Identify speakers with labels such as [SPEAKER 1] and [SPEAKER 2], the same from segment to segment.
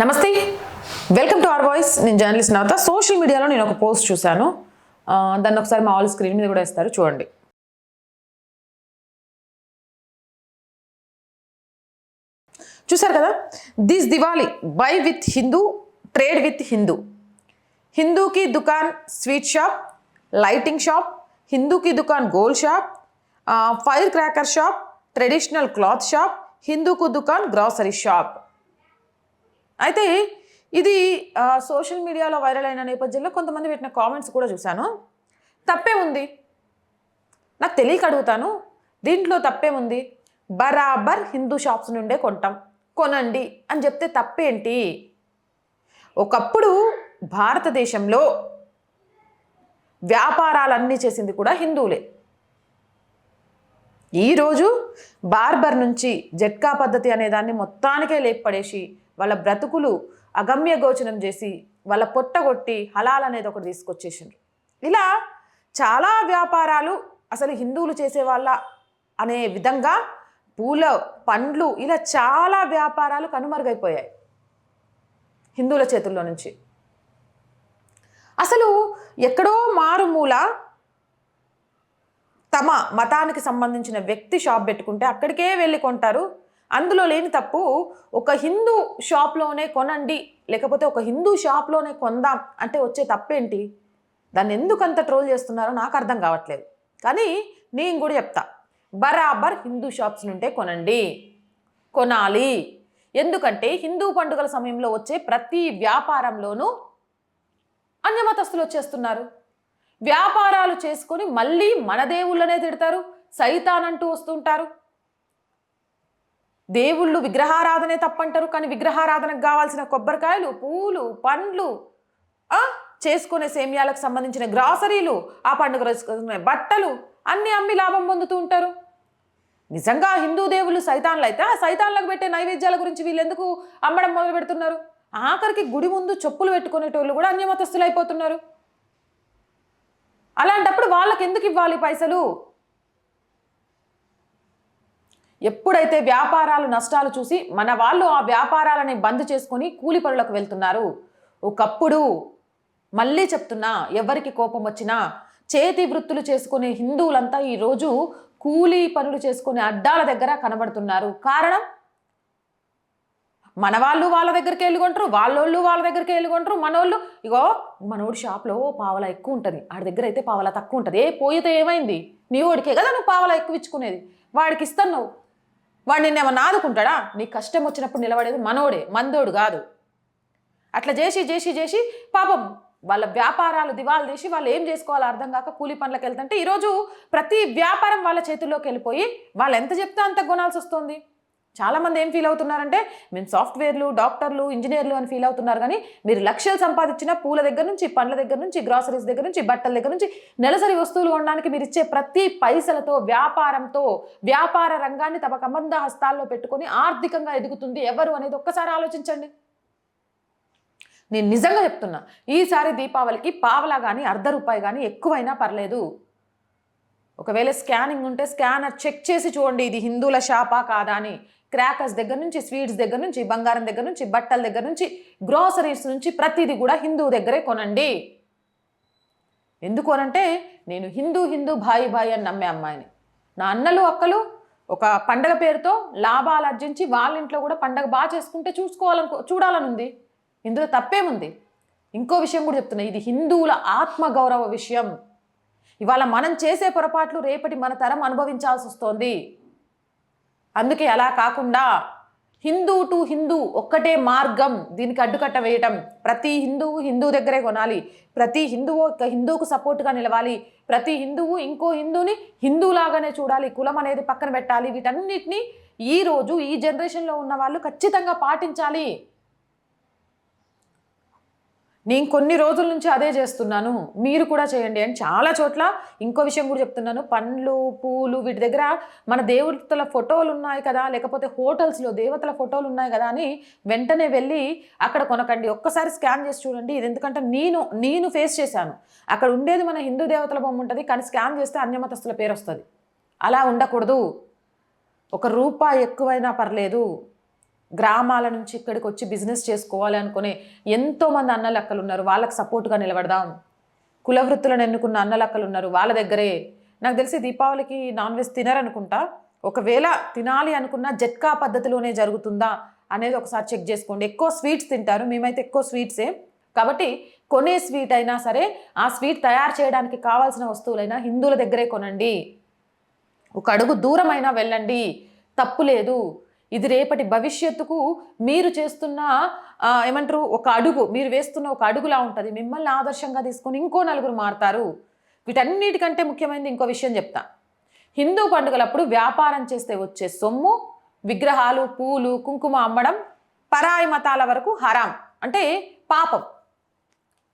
[SPEAKER 1] నమస్తే. Welcome to R voice నేను journalist నవత. Social మీడియాలో నేను ఒక పోస్ట్ చూశాను. దాన్ని ఒకసారి మా ఆల్ స్క్రీన్ మీద కూడా ఇస్తారు చూడండి. చూసారు కదా? This Diwali buy with Hindu trade with Hindu హిందూకి దుకాన్ స్వీట్ షాప్ లైటింగ్ షాప్ హిందూకి దుకాన్ gold shop fire cracker shop traditional cloth shop హిందూకు దుకాన్ గ్రాసరీ షాప్ అయితే ఇది సోషల్ మీడియాలో వైరల్ అయిన నేపథ్యంలో కొంతమంది పెట్టిన కామెంట్స్ కూడా చూశాను. తప్పే ఉంది. నాకు తెలియక అడుగుతాను. దీంట్లో తప్పే ఉంది. బరాబర్ హిందూ షాప్స్ నుండే కొంటాం. కొనండి అని చెప్తే తప్పేంటి? ఒకప్పుడు భారతదేశంలో వ్యాపారాలన్నీ చేసింది కూడా హిందువులే. ఈరోజు బార్బర్ నుంచి జట్కా పద్ధతి అనే దాన్ని మొత్తానికే లేపడేసి వాళ్ళ బ్రతుకులు అగమ్య గోచనం చేసి వాళ్ళ పొట్టగొట్టి హలాల్ అనేది ఒకటి తీసుకొచ్చేసిండ్రు. ఇలా చాలా వ్యాపారాలు అసలు హిందువులు చేసేవాళ్ళ అనే విధంగా పూల పండ్లు ఇలా చాలా వ్యాపారాలు కనుమరుగైపోయాయి హిందువుల చేతుల్లో నుంచి. అసలు ఎక్కడో మారుమూల తమ మతానికి సంబంధించిన వ్యక్తి షాప్ పెట్టుకుంటే అక్కడికే వెళ్ళి కొంటారు. అందులో లేని తప్పు ఒక హిందూ షాప్లోనే కొనండి లేకపోతే ఒక హిందూ షాప్లోనే కొందాం అంటే వచ్చే తప్పేంటి? దాన్ని ఎందుకు అంత ట్రోల్ చేస్తున్నారో నాకు అర్థం కావట్లేదు. కానీ నేను కూడా చెప్తా బరాబర్ హిందూ షాప్స్ నుండే కొనండి. కొనాలి. ఎందుకంటే హిందూ పండుగల సమయంలో వచ్చే ప్రతి వ్యాపారంలోనూ అన్యమతస్తులు వచ్చేస్తున్నారు. వ్యాపారాలు చేసుకొని మళ్ళీ మన దేవుళ్ళనే తిడతారు సైతాన్ అంటూ వస్తుంటారు. దేవుళ్ళు విగ్రహారాధనే తప్పంటారు కానీ విగ్రహారాధనకు కావాల్సిన కొబ్బరికాయలు పూలు పండ్లు చేసుకునే సేమ్యాలకు సంబంధించిన గ్రాసరీలు ఆ పండుగ రోజుకునే బట్టలు అన్నీ అమ్మి లాభం పొందుతూ ఉంటారు. నిజంగా హిందూ దేవుళ్ళు సైతాన్లు అయితే ఆ సైతాన్లకు పెట్టే నైవేద్యాల గురించి వీళ్ళెందుకు అమ్మడం మొదలు పెడుతున్నారు? ఆఖరికి గుడి ముందు చెప్పులు పెట్టుకునేటోళ్ళు కూడా అన్యమతస్తులు అయిపోతున్నారు అలాంటప్పుడు వాళ్ళకి ఎందుకు ఇవ్వాలి పైసలు? ఎప్పుడైతే వ్యాపారాలు నష్టాలు చూసి మన వాళ్ళు ఆ వ్యాపారాలని బంద్ చేసుకొని కూలి పనులకు వెళ్తున్నారు ఒకప్పుడు మళ్ళీ చెప్తున్నా ఎవరికి కోపం వచ్చినా చేతి వృత్తులు చేసుకునే హిందువులంతా ఈరోజు కూలీ పనులు చేసుకునే అడ్డాల దగ్గర కనబడుతున్నారు. కారణం? మన వాళ్ళు వాళ్ళ దగ్గరికి వెళ్ళుకుంటారు వాళ్ళోళ్ళు వాళ్ళ దగ్గరికి వెళ్ళుకుంటారు మనోళ్ళు ఇగో మనోడి షాప్లో పావలా ఎక్కువ ఉంటుంది ఆడి దగ్గర అయితే పావలా తక్కువ ఉంటుంది. ఏ పోయితే ఏమైంది? నీ ఓడికే కదా నువ్వు పావలా ఎక్కువ ఇచ్చుకునేది. వాడికి ఇస్తాను నువ్వు. వాడు నిన్నేమన్నా ఆదుకుంటాడా? నీ కష్టం వచ్చినప్పుడు నిలబడేది మనోడే మందోడు కాదు. అట్లా చేసి చేసి చేసి పాపం వాళ్ళ వ్యాపారాలు దివాలు తీసి వాళ్ళు ఏం చేసుకోవాలో అర్థం కాక కూలి పనులకు వెళ్తుంటే ఈరోజు ప్రతి వ్యాపారం వాళ్ళ చేతుల్లోకి వెళ్ళిపోయి వాళ్ళు ఎంత చెప్తే అంత కొనాల్సి వస్తుంది. చాలామంది ఏం ఫీల్ అవుతున్నారంటే మేము సాఫ్ట్వేర్లు డాక్టర్లు ఇంజనీర్లు అని ఫీల్ అవుతున్నారు. కానీ మీరు లక్షలు సంపాదించిన పూల దగ్గర నుంచి పండ్ల దగ్గర నుంచి గ్రాసరీస్ దగ్గర నుంచి బట్టల దగ్గర నుంచి నెలసరి వస్తువులు కొనడానికి మీరు ఇచ్చే ప్రతి పైసలతో వ్యాపారంతో వ్యాపార రంగాన్ని తమ కమంద హస్తాల్లో పెట్టుకొని ఆర్థికంగా ఎదుగుతుంది ఎవరు అనేది ఒక్కసారి ఆలోచించండి. నేను నిజంగా చెప్తున్నా ఈసారి దీపావళికి పావలా కానీ అర్ధ రూపాయి కానీ ఎక్కువైనా పర్లేదు. ఒకవేళ స్కానింగ్ ఉంటే స్కానర్ చెక్ చేసి చూడండి ఇది హిందువుల షాపా కాదా అని. క్రాకర్స్ దగ్గర నుంచి స్వీట్స్ దగ్గర నుంచి బంగారం దగ్గర నుంచి బట్టల దగ్గర నుంచి గ్రోసరీస్ నుంచి ప్రతిదీ కూడా హిందువు దగ్గరే కొనండి. ఎందుకు అనంటే నేను హిందూ హిందూ భాయి భాయి అని నమ్మే అమ్మాయిని. నా అన్నలు అక్కలు ఒక పండగ పేరుతో లాభాలు అర్జించి వాళ్ళ ఇంట్లో కూడా పండగ బాగా చేసుకుంటే చూసుకోవాలనుకో చూడాలని ఉంది ఇందులో తప్పేముంది? ఇంకో విషయం కూడా చెప్తున్నా ఇది హిందువుల ఆత్మగౌరవ విషయం. ఇవాళ మనం చేసే పొరపాట్లు రేపటి మన తరం అనుభవించాల్సి వస్తోంది. అందుకే అలా కాకుండా హిందూ టు హిందూ ఒక్కటే మార్గం దీనికి అడ్డుకట్ట వేయటం. ప్రతి హిందువు హిందూ దగ్గరే కొనాలి. ప్రతి హిందువు ఒక హిందువుకు సపోర్ట్గా నిలవాలి. ప్రతి హిందువు ఇంకో హిందూని హిందూలాగానే చూడాలి. కులం అనేది పక్కన పెట్టాలి. వీటన్నిటిని ఈ రోజు ఈ జనరేషన్లో ఉన్న వాళ్ళు ఖచ్చితంగా పాటించాలి. నేను కొన్ని రోజుల నుంచి అదే చేస్తున్నాను మీరు కూడా చేయండి అని చాలా చోట్ల ఇంకో విషయం కూడా చెప్తున్నాను. పండ్లు పూలు వీటి దగ్గర మన దేవతల ఫోటోలు ఉన్నాయి కదా లేకపోతే హోటల్స్లో దేవతల ఫోటోలు ఉన్నాయి కదా అని వెంటనే వెళ్ళి అక్కడ కొనకండి. ఒక్కసారి స్కాన్ చేసి చూడండి. ఇది ఎందుకంటే నేను నేను ఫేస్ చేశాను. అక్కడ ఉండేది మన హిందూ దేవతల బొమ్మ ఉంటుంది కానీ స్కాన్ చేస్తే అన్యమతస్తుల పేరు వస్తుంది. అలా ఉండకూడదు. ఒక రూపాయి ఎక్కువైనా పర్లేదు. గ్రామాల నుంచి ఇక్కడికి వచ్చి బిజినెస్ చేసుకోవాలి అనుకునే ఎంతోమంది అన్నలక్కలు ఉన్నారు. వాళ్ళకి సపోర్ట్గా నిలబడదాం. కుల వృత్తులను ఎన్నుకున్న అన్నలక్కలు ఉన్నారు. వాళ్ళ దగ్గరే. నాకు తెలిసి దీపావళికి నాన్ వెజ్ తినరనుకుంటా. ఒకవేళ తినాలి అనుకున్న జట్కా పద్ధతిలోనే జరుగుతుందా అనేది ఒకసారి చెక్ చేసుకోండి. ఎక్కువ స్వీట్స్ తింటారు. మేమైతే ఎక్కువ స్వీట్సే. కాబట్టి కొనే స్వీట్ అయినా సరే ఆ స్వీట్ తయారు చేయడానికి కావాల్సిన వస్తువులైనా హిందువుల దగ్గరే కొనండి. ఒక అడుగు దూరమైనా వెళ్ళండి. తప్పు లేదు. ఇది రేపటి భవిష్యత్తుకు మీరు చేస్తున్న ఏమంటారు ఒక అడుగు మీరు వేస్తున్న ఒక అడుగులా ఉంటుంది. మిమ్మల్ని ఆదర్శంగా తీసుకొని ఇంకో నలుగురు మారుతారు. వీటన్నిటికంటే ముఖ్యమైనది ఇంకో విషయం చెప్తా. హిందూ పండుగలప్పుడు వ్యాపారం చేస్తే వచ్చే సొమ్ము విగ్రహాలు పూలు కుంకుమ అమ్మడం పరాయి మతాల వరకు హరాం. అంటే పాపం.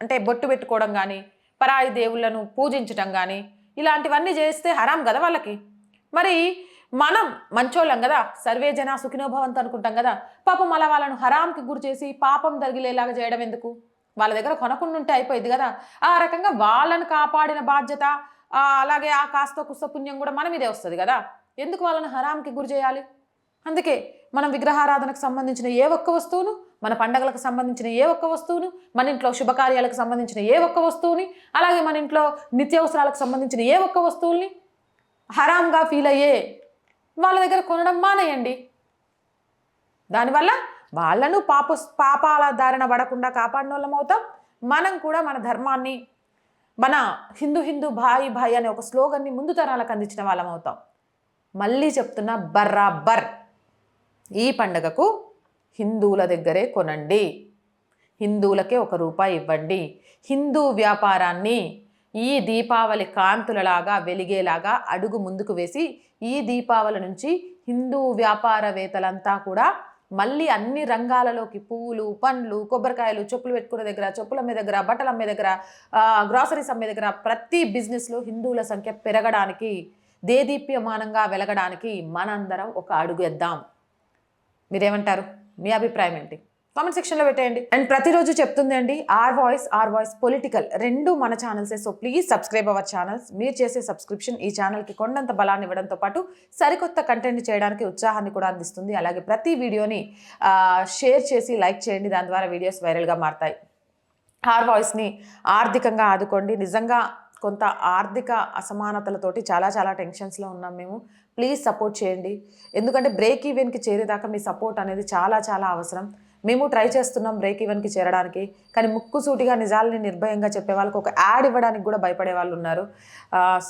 [SPEAKER 1] అంటే బొట్టు పెట్టుకోవడం కానీ పరాయి దేవుళ్ళను పూజించడం కానీ ఇలాంటివన్నీ చేస్తే హరాం కదా వాళ్ళకి. మరి మనం మంచోళ్ళం కదా. సర్వే జన సుఖినోభవంతో అనుకుంటాం కదా. పాపం అలా వాళ్ళను హరాంకి గురి చేసి పాపం తగిలేలాగా చేయడం ఎందుకు? వాళ్ళ దగ్గర కొనకుండా ఉంటే అయిపోయింది కదా. ఆ రకంగా వాళ్ళను కాపాడిన బాధ్యత అలాగే ఆ కాస్త కుస్త పుణ్యం కూడా మన మీదే వస్తుంది కదా. ఎందుకు వాళ్ళని హరాంకి గురి చేయాలి? అందుకే మనం విగ్రహారాధనకు సంబంధించిన ఏ ఒక్క వస్తువును మన పండగలకు సంబంధించిన ఏ ఒక్క వస్తువును మన ఇంట్లో శుభకార్యాలకు సంబంధించిన ఏ ఒక్క వస్తువుని అలాగే మన ఇంట్లో నిత్యావసరాలకు సంబంధించిన ఏ ఒక్క వస్తువుల్ని హరాంగా ఫీల్ అయ్యే వాళ్ళ దగ్గర కొనడం మానేయండి. దానివల్ల వాళ్ళను పాప పాపాల దారిన పడకుండా కాపాడిన వాళ్ళం అవుతాం. మనం కూడా మన ధర్మాన్ని మన హిందూ హిందూ భాయి భాయి అనే ఒక స్లోగన్ని ముందు తరాలకు అందించిన వాళ్ళం అవుతాం. మళ్ళీ చెప్తున్నా బర్రాబర్ ఈ పండగకు హిందువుల దగ్గరే కొనండి. హిందువులకే ఒక రూపాయి ఇవ్వండి. హిందూ వ్యాపారాన్ని ఈ దీపావళి కాంతులలాగా వెలిగేలాగా అడుగు ముందుకు వేసి ఈ దీపావళి నుంచి హిందూ వ్యాపారవేత్తలంతా కూడా మళ్ళీ అన్ని రంగాలలోకి పువ్వులు పండ్లు కొబ్బరికాయలు చెప్పులు పెట్టుకునే దగ్గర చెప్పుల అమ్మే దగ్గర బట్టల అమ్మే దగ్గర గ్రాసరీస్ అమ్మే దగ్గర ప్రతి బిజినెస్లో హిందువుల సంఖ్య పెరగడానికి దేదీప్యమానంగా వెలగడానికి మనందరం ఒక అడుగు వేద్దాం. మీరేమంటారు? మీ అభిప్రాయం ఏంటి? కామెంట్ సెక్షన్లో పెట్టేయండి. అండ్ ప్రతిరోజు చెప్తుంది అండి R voice R voice political రెండు మన ఛానల్సే. So please subscribe our channels. మీరు చేసే సబ్స్క్రిప్షన్ ఈ ఛానల్కి కొండంత బలాన్ని ఇవ్వడంతో పాటు సరికొత్త కంటెంట్ చేయడానికి ఉత్సాహాన్ని కూడా అందిస్తుంది. అలాగే ప్రతి వీడియోని షేర్ చేసి లైక్ చేయండి. దాని ద్వారా వీడియోస్ వైరల్గా మారుతాయి. ఆర్ వాయిస్ని ఆర్థికంగా ఆదుకోండి. నిజంగా కొంత ఆర్థిక అసమానతలతోటి చాలా చాలా టెన్షన్స్లో ఉన్నాం మేము. ప్లీజ్ సపోర్ట్ చేయండి. ఎందుకంటే బ్రేక్ ఈవెన్కి చేరేదాకా మీ సపోర్ట్ అనేది చాలా చాలా అవసరం. మేము ట్రై చేస్తున్నాం బ్రేక్ ఈవెన్కి చేరడానికి కానీ ముక్కుసూటిగా నిజాలని నిర్భయంగా చెప్పే వాళ్ళకి ఒక యాడ్ ఇవ్వడానికి కూడా భయపడే వాళ్ళు ఉన్నారు.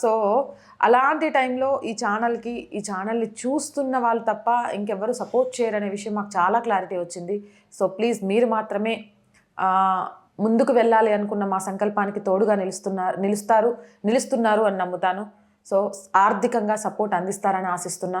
[SPEAKER 1] సో అలాంటి టైంలో ఈ ఛానల్కి ఈ ఛానల్ని చూస్తున్న వాళ్ళు తప్ప ఇంకెవ్వరు సపోర్ట్ చేయరనే విషయం మాకు చాలా క్లారిటీ వచ్చింది. సో ప్లీజ్ మీరు మాత్రమే ముందుకు వెళ్ళాలి అనుకున్న మా సంకల్పానికి తోడుగా నిలుస్తున్నారు నిలుస్తారు నిలుస్తున్నారు అని నమ్ముతాను. సో ఆర్థికంగా సపోర్ట్ అందిస్తారని ఆశిస్తున్నా.